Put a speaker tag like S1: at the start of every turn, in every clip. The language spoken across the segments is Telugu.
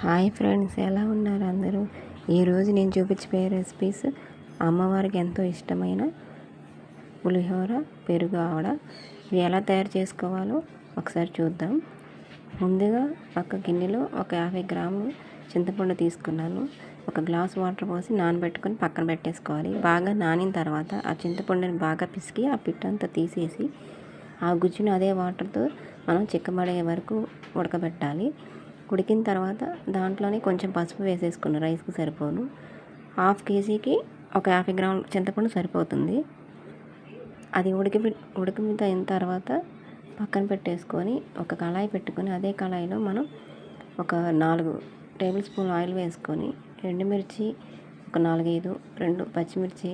S1: హాయ్ ఫ్రెండ్స్ ఎలా ఉన్నారు అందరూ? ఈరోజు నేను చూపించబోయే రెసిపీస్ అమ్మవారికి ఎంతో ఇష్టమైన పులిహోర పెరుగు ఆవడ. ఇది ఎలా తయారు చేసుకోవాలో ఒకసారి చూద్దాం. ముందుగా ఒక గిన్నెలో ఒక యాభై గ్రాములు చింతపండు తీసుకున్నాను. ఒక గ్లాస్ వాటర్ పోసి నానబెట్టుకొని పక్కన పెట్టేసుకోవాలి. బాగా నానిన తర్వాత ఆ చింతపండుని బాగా పిసికి ఆ పిట్టంతా తీసేసి ఆ గుజ్జును అదే వాటర్తో మనం చిక్కబడే వరకు ఉడకబెట్టాలి. ఉడికిన తర్వాత దాంట్లోనే కొంచెం పసుపు వేసేసుకున్న రైస్కి సరిపోను. హాఫ్ కేజీకి ఒక యాభై గ్రాముల చింతపండు సరిపోతుంది. అది ఉడికి ఉడికిన అయిన తర్వాత పక్కన పెట్టేసుకొని ఒక కళాయి పెట్టుకొని అదే కళాయిలో మనం ఒక నాలుగు టేబుల్ స్పూన్ ఆయిల్ వేసుకొని ఎండుమిర్చి ఒక నాలుగైదు రెండు పచ్చిమిర్చి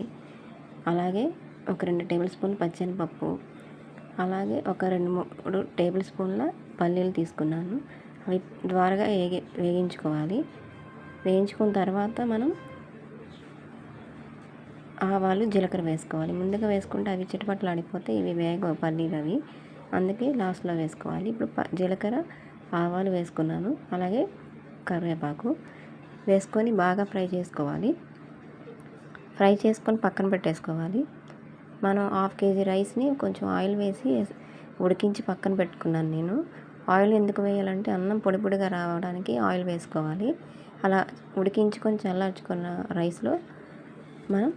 S1: అలాగే ఒక రెండు టేబుల్ స్పూన్ పచ్చనిపప్పు అలాగే ఒక రెండు మూడు టేబుల్ స్పూన్ల పల్లీలు తీసుకున్నాను. అవి ద్వారగా వేగి వేగించుకోవాలి. వేయించుకున్న తర్వాత మనం ఆవాలు జీలకర్ర వేసుకోవాలి. ముందుగా వేసుకుంటే అవి చిటపట్లు ఆడిపోతే ఇవి వేగ పల్లీలు అవి. అందుకే లాస్ట్లో వేసుకోవాలి. ఇప్పుడు జీలకర్ర ఆవాలు వేసుకున్నాను. అలాగే కరివేపాకు వేసుకొని బాగా ఫ్రై చేసుకోవాలి. ఫ్రై చేసుకొని పక్కన పెట్టేసుకోవాలి. మనం హాఫ్ కేజీ రైస్ని కొంచెం ఆయిల్ వేసి ఉడికించి పక్కన పెట్టుకున్నాను నేను. ఆయిల్ ఎందుకు వేయాలంటే అన్నం పొడి పొడిగా రావడానికి ఆయిల్ వేసుకోవాలి. అలా ఉడికించుకొని చల్లార్చుకున్న రైస్లో మనం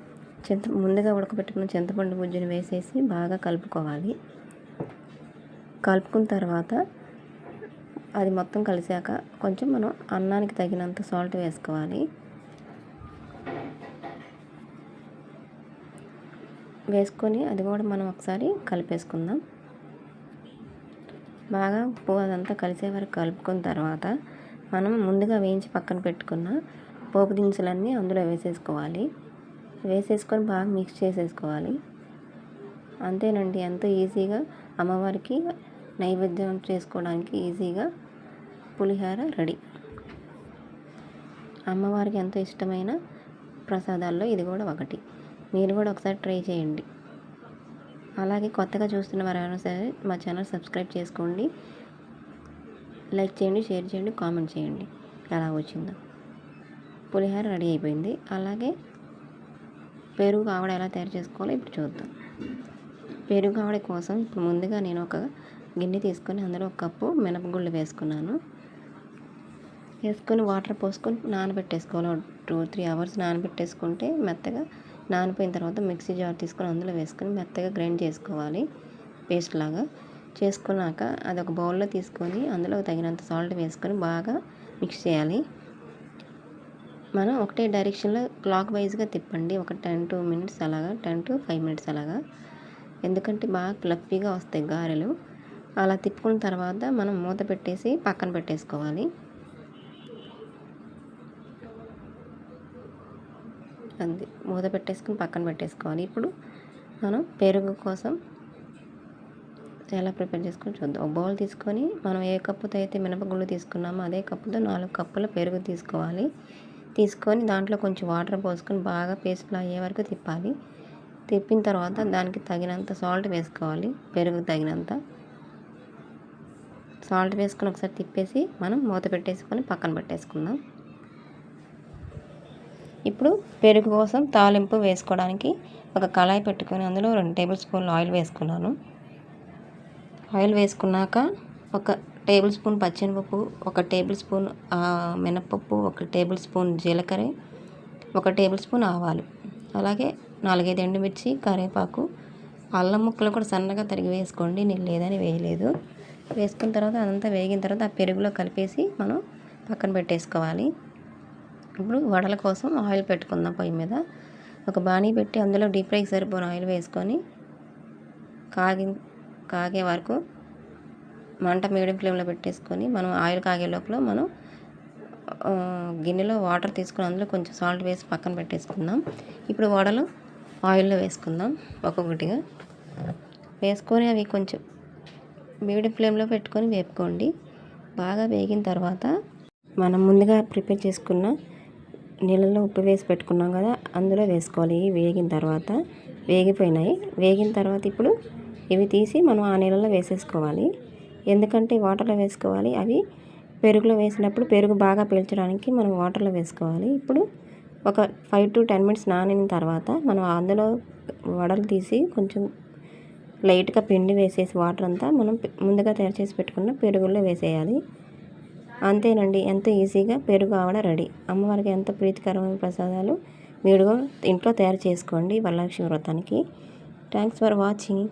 S1: చింత ముందుగా ఉడకబెట్టుకున్న చింతపండు గుజ్జుని వేసేసి బాగా కలుపుకోవాలి. కలుపుకున్న తర్వాత అది మొత్తం కలిసాక కొంచెం మనం అన్నానికి తగినంత సాల్ట్ వేసుకోవాలి. వేసుకొని అది కూడా మనం ఒకసారి కలిపేసుకుందాం. బాగా ఉప్పు అదంతా కలిసే వరకు కలుపుకున్న తర్వాత మనం ముందుగా వేయించి పక్కన పెట్టుకున్న పోపు దినుసులన్నీ అందులో వేసేసుకోవాలి. వేసేసుకొని బాగా మిక్స్ చేసేసుకోవాలి. అంతేనండి ఎంతో ఈజీగా అమ్మవారికి నైవేద్యం చేసుకోవడానికి ఈజీగా పులిహోర రెడీ. అమ్మవారికి ఎంతో ఇష్టమైన ప్రసాదాల్లో ఇది కూడా ఒకటి. మీరు కూడా ఒకసారి ట్రై చేయండి. అలాగే కొత్తగా చూస్తున్న వారు ఎవరైనా సరే మా ఛానల్ సబ్స్క్రైబ్ చేసుకోండి. లైక్ చేయండి షేర్ చేయండి కామెంట్ చేయండి. ఎలా వచ్చిందో. పులిహోర రెడీ అయిపోయింది. అలాగే పెరుగు ఆవిడ ఎలా తయారు చేసుకోవాలో ఇప్పుడు చూద్దాం. పెరుగు ఆవిడ కోసం ఇప్పుడు ముందుగా నేను ఒక గిన్నె తీసుకొని అందులో ఒక కప్పు మినపగుళ్ళు వేసుకున్నాను. వేసుకొని వాటర్ పోసుకొని నానబెట్టేసుకోవాలి. టూ త్రీ అవర్స్ నానబెట్టేసుకుంటే మెత్తగా నానిపోయిన తర్వాత మిక్సీ జార్ తీసుకొని అందులో వేసుకొని మెత్తగా గ్రైండ్ చేసుకోవాలి. పేస్ట్ లాగా. చేసుకున్నాక అది ఒక బౌల్లో తీసుకొని అందులో తగినంత సాల్ట్ వేసుకొని బాగా మిక్స్ చేయాలి. మనం ఒకటే డైరెక్షన్లో క్లాక్ వైజ్గా తిప్పండి. ఒక టెన్ టూ మినిట్స్ అలాగా టెన్ టు ఫైవ్ మినిట్స్ అలాగా. ఎందుకంటే బాగా ఫ్లఫీగా వస్తాయి గారెలు. అలా తిప్పుకున్న తర్వాత మనం మూత పెట్టేసి పక్కన పెట్టేసుకోవాలి. అంది మూత పెట్టేసుకుని పక్కన పెట్టేసుకోవాలి. ఇప్పుడు మనం పెరుగు కోసం ఎలా ప్రిపేర్ చేసుకొని చూద్దాం. ఒక బౌల్ తీసుకొని మనం ఏ కప్పుతో అయితే మినపగుళ్ళు తీసుకున్నామో అదే కప్పుతో నాలుగు కప్పుల పెరుగు తీసుకోవాలి. తీసుకొని దాంట్లో కొంచెం వాటర్ పోసుకొని బాగా పేస్ట్లు అయ్యే వరకు తిప్పాలి. తిప్పిన తర్వాత దానికి తగినంత సాల్ట్ వేసుకోవాలి. పెరుగు తగినంత సాల్ట్ వేసుకొని ఒకసారి తిప్పేసి మనం మూత పెట్టేసుకొని పక్కన పెట్టేసుకుందాం. ఇప్పుడు పెరుగు కోసం తాలింపు వేసుకోవడానికి ఒక కళాయి పెట్టుకొని అందులో రెండు టేబుల్ స్పూన్లు ఆయిల్ వేసుకున్నాను. ఆయిల్ వేసుకున్నాక ఒక టేబుల్ స్పూన్ పచ్చెనపప్పు ఒక టేబుల్ స్పూన్ మినపప్పు ఒక టేబుల్ స్పూన్ జీలకర్ర ఒక టేబుల్ స్పూన్ ఆవాలు. అలాగే నాలుగైదు ఎండుమిర్చి కరివేపాకు అల్లం ముక్కలు కూడా సన్నగా తరిగి వేసుకోండి. నేను లేదని వేయలేదు. వేసుకున్న తర్వాత అదంతా వేగిన తర్వాత ఆ పెరుగులో కలిపేసి మనం పక్కన పెట్టేసుకోవాలి. ఇప్పుడు వడల కోసం ఆయిల్ పెట్టుకుందాం పొయ్యి మీద. ఒక బాణీ పెట్టి అందులో డీప్ ఫ్రైకి సరిపోయిన ఆయిల్ వేసుకొని కాగి కాగే వరకు మంట మీడియం ఫ్లేమ్లో పెట్టేసుకొని మనం ఆయిల్ కాగే లోపల మనం గిన్నెలో వాటర్ తీసుకుని అందులో కొంచెం సాల్ట్ వేసి పక్కన పెట్టేసుకుందాం. ఇప్పుడు వడలు ఆయిల్లో వేసుకుందాం ఒక్కొక్కటిగా. వేసుకొని అవి కొంచెం మీడియం ఫ్లేమ్లో పెట్టుకొని వేపుకోండి. బాగా వేగిన తర్వాత మనం ముందుగా ప్రిపేర్ చేసుకున్న నీళ్ళలో ఉప్పు వేసి పెట్టుకున్నాం కదా అందులో వేసుకోవాలి. వేగిన తర్వాత వేగిపోయినాయి. వేగిన తర్వాత ఇప్పుడు ఇవి తీసి మనం ఆ నీళ్ళలో వేసేసుకోవాలి. ఎందుకంటే వాటర్లో వేసుకోవాలి. అవి పెరుగులో వేసినప్పుడు పెరుగు బాగా పీల్చడానికి మనం వాటర్లో వేసుకోవాలి. ఇప్పుడు ఒక ఫైవ్ టు టెన్ మినిట్స్ నానిన తర్వాత మనం అందులో వడలు తీసి కొంచెం లైట్గా పిండి వేసేసి వాటర్ అంతా మనం ముందుగా తయారు చేసి పెట్టుకున్న పెరుగుల్లో వేసేయాలి. అంతేనండి ఎంతో ఈజీగా పెరుగు ఆవడ రెడీ. అమ్మవారికి ఎంతో ప్రీతికరమైన ప్రసాదాలు. మీరు ఇంట్లో తయారు చేసుకోండి వరలక్ష్మి వ్రతానికి. Thanks for watching.